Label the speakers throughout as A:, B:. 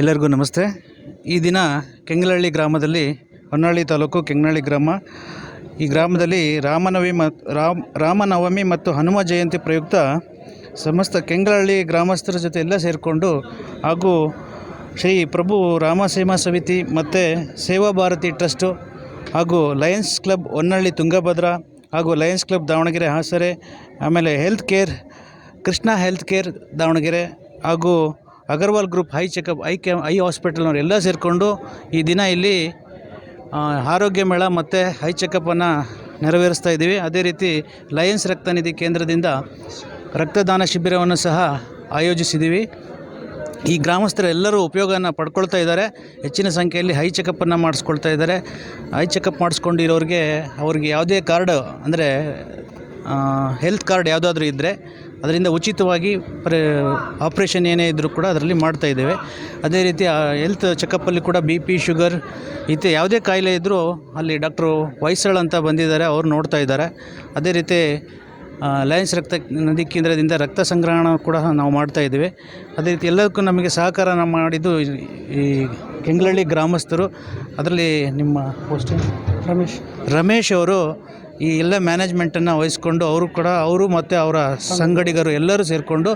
A: ಎಲ್ಲರಿಗೂ ನಮಸ್ತೆ. ಈ ದಿನ ಕೆಂಗಲಹಳ್ಳಿ ಗ್ರಾಮದಲ್ಲಿ ಹೊನ್ನಾಳಿ ತಾಲೂಕು ಕೆಂಗನಹಳ್ಳಿ ಗ್ರಾಮ. ಈ ಗ್ರಾಮದಲ್ಲಿ ರಾಮನವಮಿ ರಾಮನವಮಿ ಮತ್ತು ಹನುಮ ಜಯಂತಿ ಪ್ರಯುಕ್ತ ಸಮಸ್ತ ಕೆಂಗಲಹಳ್ಳಿ ಗ್ರಾಮಸ್ಥರ ಜೊತೆ ಎಲ್ಲ ಸೇರಿಕೊಂಡು ಹಾಗೂ ಶ್ರೀ ಪ್ರಭು ರಾಮಸೀಮಾ ಸಮಿತಿ ಮತ್ತು ಸೇವಾ ಭಾರತಿ ಟ್ರಸ್ಟು ಹಾಗೂ ಲಯನ್ಸ್ ಕ್ಲಬ್ ಹೊನ್ನಳ್ಳಿ ತುಂಗಭದ್ರಾ ಹಾಗೂ ಲಯನ್ಸ್ ಕ್ಲಬ್ ದಾವಣಗೆರೆ ಹಾಸರೆ, ಆಮೇಲೆ health care, Krishna health care Davanagere ಹಾಗೂ Agarwal group, eye checkup I K I ಹಾಸ್ಪಿಟಲ್ನವ್ರು ಎಲ್ಲ ಸೇರಿಕೊಂಡು ಈ ದಿನ ಇಲ್ಲಿ ಆರೋಗ್ಯ ಮೇಳ ಮತ್ತು ಹೈ ಚೆಕಪ್ಪನ್ನು ನೆರವೇರಿಸ್ತಾ ಇದ್ದೀವಿ. ಅದೇ ರೀತಿ ಲಯನ್ಸ್ ರಕ್ತನಿಧಿ ಕೇಂದ್ರದಿಂದ ರಕ್ತದಾನ ಶಿಬಿರವನ್ನು ಸಹ ಆಯೋಜಿಸಿದ್ದೀವಿ. ಈ ಗ್ರಾಮಸ್ಥರು ಎಲ್ಲರೂ ಉಪಯೋಗನ ಪಡ್ಕೊಳ್ತಾ ಇದ್ದಾರೆ. ಹೆಚ್ಚಿನ ಸಂಖ್ಯೆಯಲ್ಲಿ ಹೈ ಚೆಕಪ್ಪನ್ನು ಮಾಡಿಸ್ಕೊಳ್ತಾ ಇದ್ದಾರೆ. ಹೈ ಚೆಕಪ್ ಮಾಡಿಸ್ಕೊಂಡಿರೋರಿಗೆ ಅವ್ರಿಗೆ ಯಾವುದೇ ಕಾರ್ಡ್ ಅಂದರೆ ಹೆಲ್ತ್ ಕಾರ್ಡ್ ಯಾವುದಾದ್ರೂ ಇದ್ದರೆ ಅದರಿಂದ ಉಚಿತವಾಗಿ ಪ್ರ ಆಪ್ರೇಷನ್ ಏನೇ ಇದ್ದರೂ ಕೂಡ ಅದರಲ್ಲಿ ಮಾಡ್ತಾ ಇದ್ದೇವೆ. ಅದೇ ರೀತಿ ಹೆಲ್ತ್ ಚೆಕಪ್ಪಲ್ಲಿ ಕೂಡ ಬಿ ಪಿ ಶುಗರ್ ಇತ್ತು ಯಾವುದೇ ಕಾಯಿಲೆ ಇದ್ದರೂ ಅಲ್ಲಿ ಡಾಕ್ಟ್ರು ವೈಸಳ್ ಅಂತ ಬಂದಿದ್ದಾರೆ ಅವ್ರು ನೋಡ್ತಾ ಇದ್ದಾರೆ. ಅದೇ ರೀತಿ ಲಯನ್ಸ್ ರಕ್ತ ನದಿ ಕೇಂದ್ರದಿಂದ ರಕ್ತ ಸಂಗ್ರಹಣ ಕೂಡ ನಾವು ಮಾಡ್ತಾ ಇದ್ದೀವಿ. ಅದೇ ರೀತಿ ಎಲ್ಲದಕ್ಕೂ ನಮಗೆ ಸಹಕಾರ ಮಾಡಿದ್ದು ಈ- ಕೆಂಗಳಳ್ಳಿ ಗ್ರಾಮಸ್ಥರು. ಅದರಲ್ಲಿ ನಿಮ್ಮ ಪೋಸ್ಟ್ ರಮೇಶ್. ರಮೇಶ್ ಅವರು ಈ ಎಲ್ಲ ಮ್ಯಾನೇಜ್ಮೆಂಟನ್ನು ವಹಿಸ್ಕೊಂಡು ಅವರು ಕೂಡ, ಅವರು ಮತ್ತು ಅವರ ಸಂಗಡಿಗರು ಎಲ್ಲರೂ ಸೇರಿಕೊಂಡು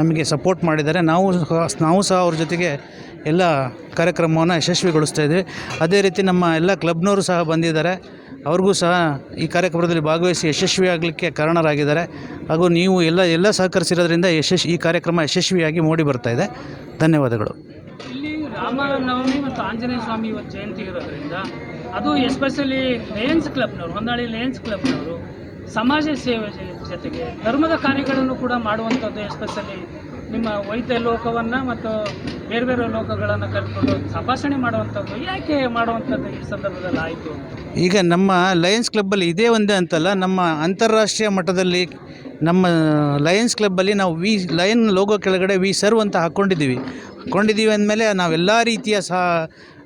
A: ನಮಗೆ ಸಪೋರ್ಟ್ ಮಾಡಿದ್ದಾರೆ. ನಾವು ನಾವು ಸಹ ಅವ್ರ ಜೊತೆಗೆ ಎಲ್ಲ ಕಾರ್ಯಕ್ರಮವನ್ನು ಯಶಸ್ವಿಗೊಳಿಸ್ತಾ ಇದ್ದೀವಿ. ಅದೇ ರೀತಿ ನಮ್ಮ ಎಲ್ಲ ಕ್ಲಬ್ನವರು ಸಹ ಬಂದಿದ್ದಾರೆ. ಅವ್ರಿಗೂ ಸಹ ಈ ಕಾರ್ಯಕ್ರಮದಲ್ಲಿ ಭಾಗವಹಿಸಿ ಯಶಸ್ವಿಯಾಗಲಿಕ್ಕೆ ಕಾರಣರಾಗಿದ್ದಾರೆ. ಹಾಗೂ ನೀವು ಎಲ್ಲ ಎಲ್ಲ ಸಹಕರಿಸಿರೋದ್ರಿಂದ ಯಶಸ್ವಿ ಈ ಕಾರ್ಯಕ್ರಮ ಯಶಸ್ವಿಯಾಗಿ ಮೂಡಿ ಬರ್ತಾ ಇದೆ. ಧನ್ಯವಾದಗಳು.
B: ಇಲ್ಲಿ ರಾಮನವಮಿ ಮತ್ತು ಆಂಜನೇಯ ಸ್ವಾಮಿ ಇವತ್ತು ಜಯಂತಿ ಇರೋದ್ರಿಂದ ಅದು ಎಸ್ಪೆಷಲಿ ಲಯನ್ಸ್ ಕ್ಲಬ್ನವರು ಹೊನ್ನಾಳಿ ಲಯನ್ಸ್ ಕ್ಲಬ್ನವರು ಸಮಾಜ ಸೇವೆ ಜೊತೆಗೆ ಧರ್ಮದ ಕಾರ್ಯಗಳನ್ನು ಕೂಡ ಮಾಡುವಂಥದ್ದು ಎಸ್ಪೆಷಲಿ ನಿಮ್ಮ ವೈದ್ಯ ಲೋಕವನ್ನು ಮತ್ತು ಬೇರೆ ಬೇರೆ ಲೋಕಗಳನ್ನು ಕಲ್ತ್ಕೊಂಡು ತಪಾಸಣೆ ಮಾಡುವಂಥದ್ದು ಯಾಕೆ ಮಾಡುವಂಥದ್ದು ಈ ಸಂದರ್ಭದಲ್ಲಿ ಆಯಿತು.
A: ಈಗ ನಮ್ಮ ಲಯನ್ಸ್ ಕ್ಲಬ್ಬಲ್ಲಿ ಇದೇ ಒಂದೇ ಅಂತಲ್ಲ, ನಮ್ಮ ಅಂತಾರಾಷ್ಟ್ರೀಯ ಮಟ್ಟದಲ್ಲಿ ನಮ್ಮ ಲಯನ್ಸ್ ಕ್ಲಬ್ಬಲ್ಲಿ ನಾವು ವಿ ಲಯನ್ ಲೋಗೋ ಕೆಳಗಡೆ ವಿ ಸರ್ವ್ ಅಂತ ಹಾಕ್ಕೊಂಡಿದ್ದೀವಿ ಹಾಕ್ಕೊಂಡಿದ್ದೀವಿ ಅಂದಮೇಲೆ ನಾವೆಲ್ಲ ರೀತಿಯ ಸಹ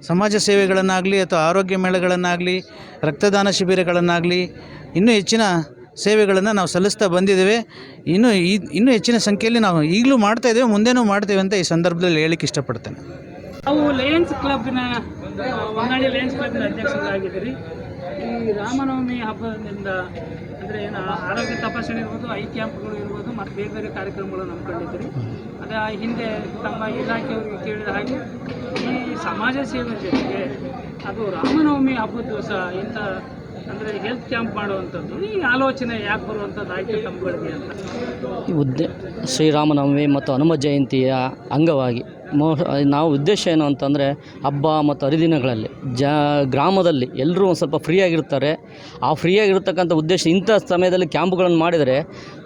A: ಸಮಾಜ ಸೇವೆಗಳನ್ನಾಗಲಿ ಅಥವಾ ಆರೋಗ್ಯ ಮೇಳಗಳನ್ನಾಗಲಿ, ರಕ್ತದಾನ ಶಿಬಿರಗಳನ್ನಾಗಲಿ ಇನ್ನೂ ಹೆಚ್ಚಿನ ಸೇವೆಗಳನ್ನು ನಾವು ಸಲ್ಲಿಸ್ತಾ ಬಂದಿದ್ದೇವೆ. ಇನ್ನೂ ಈ, ಇನ್ನೂ ಹೆಚ್ಚಿನ ಸಂಖ್ಯೆಯಲ್ಲಿ ನಾವು ಈಗಲೂ ಮಾಡ್ತಾ ಇದ್ದೇವೆ, ಮುಂದೆನೂ ಮಾಡ್ತೇವೆ ಅಂತ ಈ ಸಂದರ್ಭದಲ್ಲಿ ಹೇಳಿಕ್ಕೆ ಇಷ್ಟಪಡ್ತೇನೆ.
B: ನಾವು ಲಯನ್ಸ್ ಕ್ಲಬ್ನ ಹೊನ್ನಾಳಿ ಲಯನ್ಸ್ ಕ್ಲಬ್ನ ಅಧ್ಯಕ್ಷರಾಗಿದ್ದೀರಿ. ಈ ರಾಮನವಮಿ ಹಬ್ಬದಿಂದ ಅಂದರೆ ಏನು ಆರೋಗ್ಯ ತಪಾಸಣೆ ಇರ್ಬೋದು, ಐ ಕ್ಯಾಂಪ್ಗಳು ಇರ್ಬೋದು, ಮತ್ತು ಬೇರೆ ಬೇರೆ ಕಾರ್ಯಕ್ರಮಗಳು ಹಮ್ಮಿಕೊಂಡಿದ್ದೀರಿ. ಅದೇ ಹಿಂದೆ ತಮ್ಮ ಇಲಾಖೆಯವರಿಗೆ ಕೇಳಿದ ಹಾಗೆ ಈ ಸಮಾಜ ಸೇವೆ ಜೊತೆಗೆ ಅದು ರಾಮನವಮಿ ಹಬ್ಬದ ದಿವಸ ಇಂಥ ಅಂದರೆ ಹೆಲ್ತ್ ಕ್ಯಾಂಪ್ ಮಾಡುವಂಥದ್ದು. ಈ ಆಲೋಚನೆ ಯಾಕೆ ಬರುವಂಥದ್ದು ಆಯ್ಕೆ ತಮ್ಮಗಳಿಗೆ ಅಂತ.
C: ಈ ಉದ್ದೇ ಶ್ರೀರಾಮನವಮಿ ಮತ್ತು ಹನುಮ ಜಯಂತಿಯ ಅಂಗವಾಗಿ ಮೋ ನಾವು ಉದ್ದೇಶ ಏನು ಅಂತಂದರೆ ಹಬ್ಬ ಮತ್ತು ಹರಿದಿನಗಳಲ್ಲಿ ಜ ಗ್ರಾಮದಲ್ಲಿ ಎಲ್ಲರೂ ಒಂದು ಸ್ವಲ್ಪ ಫ್ರೀಯಾಗಿರ್ತಾರೆ ಆ ಫ್ರೀಯಾಗಿರ್ತಕ್ಕಂಥ ಉದ್ದೇಶ ಇಂಥ ಸಮಯದಲ್ಲಿ ಕ್ಯಾಂಪ್ಗಳನ್ನು ಮಾಡಿದರೆ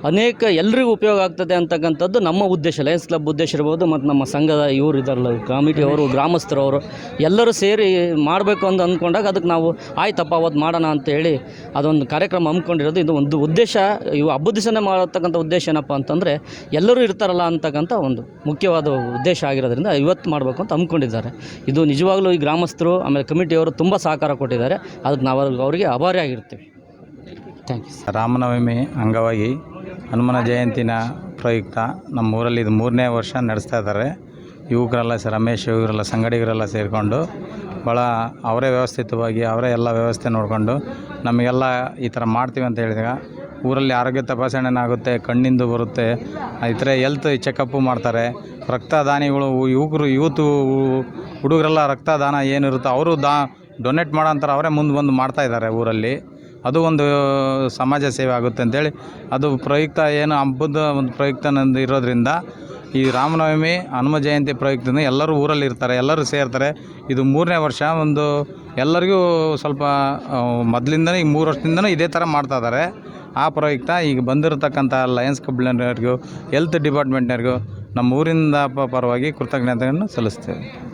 C: ಅನೇಕ ಎಲ್ರಿಗೂ ಉಪಯೋಗ ಆಗ್ತದೆ ಅಂತಕ್ಕಂಥದ್ದು ನಮ್ಮ ಉದ್ದೇಶ. ಲಯನ್ಸ್ ಕ್ಲಬ್ ಉದ್ದೇಶ ಇರ್ಬೋದು ಮತ್ತು ನಮ್ಮ ಸಂಘದ ಇವರು ಇದ್ದಾರಲ್ಲ ಕಮಿಟಿಯವರು ಗ್ರಾಮಸ್ಥರವರು ಎಲ್ಲರೂ ಸೇರಿ ಮಾಡಬೇಕು ಅಂತ ಅಂದ್ಕೊಂಡಾಗ ಅದಕ್ಕೆ ನಾವು ಆಯ್ತಪ್ಪ ಅವತ್ತು ಮಾಡೋಣ ಅಂತ ಹೇಳಿ ಅದೊಂದು ಕಾರ್ಯಕ್ರಮ ಹಮ್ಮಿಕೊಂಡಿರೋದು. ಇದು ಒಂದು ಉದ್ದೇಶ. ಇವು ಹಬ್ಬದ ದಿವಸನೇ ಮಾಡತಕ್ಕಂಥ ಉದ್ದೇಶ ಏನಪ್ಪ ಅಂತಂದರೆ ಎಲ್ಲರೂ ಇರ್ತಾರಲ್ಲ ಅಂತಕ್ಕಂಥ ಒಂದು ಮುಖ್ಯವಾದ ಉದ್ದೇಶ ಆಗಿರೋದ್ರಿಂದ ಇವತ್ತು ಮಾಡಬೇಕು ಅಂತ ಹಮ್ಮಿಕೊಂಡಿದ್ದಾರೆ ಇದು ನಿಜವಾಗ್ಲೂ ಈ ಗ್ರಾಮಸ್ಥರು, ಆಮೇಲೆ ಕಮಿಟಿಯವರು ತುಂಬ ಸಹಕಾರ ಕೊಟ್ಟಿದ್ದಾರೆ. ಅದಕ್ಕೆ ನಾವು ಅವರಿಗೆ ಅವರಿಗೆ ಆಭಾರಿಯಾಗಿರ್ತೀವಿ ಥ್ಯಾಂಕ್ ಯು
D: ರಾಮನವಮಿ ಅಂಗವಾಗಿ ಹನುಮನ ಜಯಂತಿನ ಪ್ರಯುಕ್ತ ನಮ್ಮ ಊರಲ್ಲಿ ಇದು ಮೂರನೇ ವರ್ಷ ನಡೆಸ್ತಾ ಇದ್ದಾರೆ. ಯುವಕರೆಲ್ಲ ಸರ್ ರಮೇಶ್, ಇವರೆಲ್ಲ ಸಂಗಡಿಗರೆಲ್ಲ ಸೇರಿಕೊಂಡು ಭಾಳ ಅವರೇ ವ್ಯವಸ್ಥಿತವಾಗಿ ಅವರೇ ಎಲ್ಲ ವ್ಯವಸ್ಥೆ ನೋಡಿಕೊಂಡು ನಮಗೆಲ್ಲ ಈ ಥರ ಮಾಡ್ತೀವಿ ಅಂತ ಹೇಳಿದಾಗ ಊರಲ್ಲಿ ಆರೋಗ್ಯ ತಪಾಸಣೆ ಆಗುತ್ತೆ ಕಣ್ಣಿಂದು ಬರುತ್ತೆ ಈ ಥರ ಹೆಲ್ತ್ ಚೆಕಪ್ಪು ಮಾಡ್ತಾರೆ. ರಕ್ತದಾನಿಗಳು ಯುವಕರು ಯೂತು ಹುಡುಗರೆಲ್ಲ ರಕ್ತದಾನ ಏನಿರುತ್ತೋ ಅವರು ದಾ ಡೊನೇಟ್ ಮಾಡೋಂಥರ ಅವರೇ ಮುಂದೆ ಬಂದು ಮಾಡ್ತಾ ಇದ್ದಾರೆ ಊರಲ್ಲಿ. ಅದು ಒಂದು, ಸಮಾಜ ಸೇವೆ ಆಗುತ್ತೆ ಅಂತೇಳಿ. ಅದು ಪ್ರಯುಕ್ತ ಏನು ಹಬ್ಬದ ಒಂದು ಪ್ರಯುಕ್ತ ನಂದು ಇರೋದ್ರಿಂದ, ಈ ರಾಮನವಮಿ, ಹನುಮ ಜಯಂತಿ ಪ್ರಯುಕ್ತದಿಂದ ಎಲ್ಲರೂ ಊರಲ್ಲಿ ಇರ್ತಾರೆ, ಎಲ್ಲರೂ ಸೇರ್ತಾರೆ. ಇದು ಮೂರನೇ ವರ್ಷ, ಒಂದು ಎಲ್ಲರಿಗೂ ಸ್ವಲ್ಪ ಮೊದಲಿಂದನೇ ಈ ಮೂರು ವರ್ಷದಿಂದನೂ ಇದೇ ಥರ ಮಾಡ್ತಾ ಇದ್ದಾರೆ. ಆ ಪ್ರಯುಕ್ತ ಈಗ ಬಂದಿರತಕ್ಕಂಥ ಲಯನ್ಸ್ ಕ್ಲಬ್ನವ್ರಿಗೂ ಹೆಲ್ತ್ ಡಿಪಾರ್ಟ್ಮೆಂಟ್ನವ್ರಿಗೂ ನಮ್ಮ ಊರಿಂದ ಪರವಾಗಿ ಕೃತಜ್ಞತೆಯನ್ನು ಸಲ್ಲಿಸ್ತೇವೆ.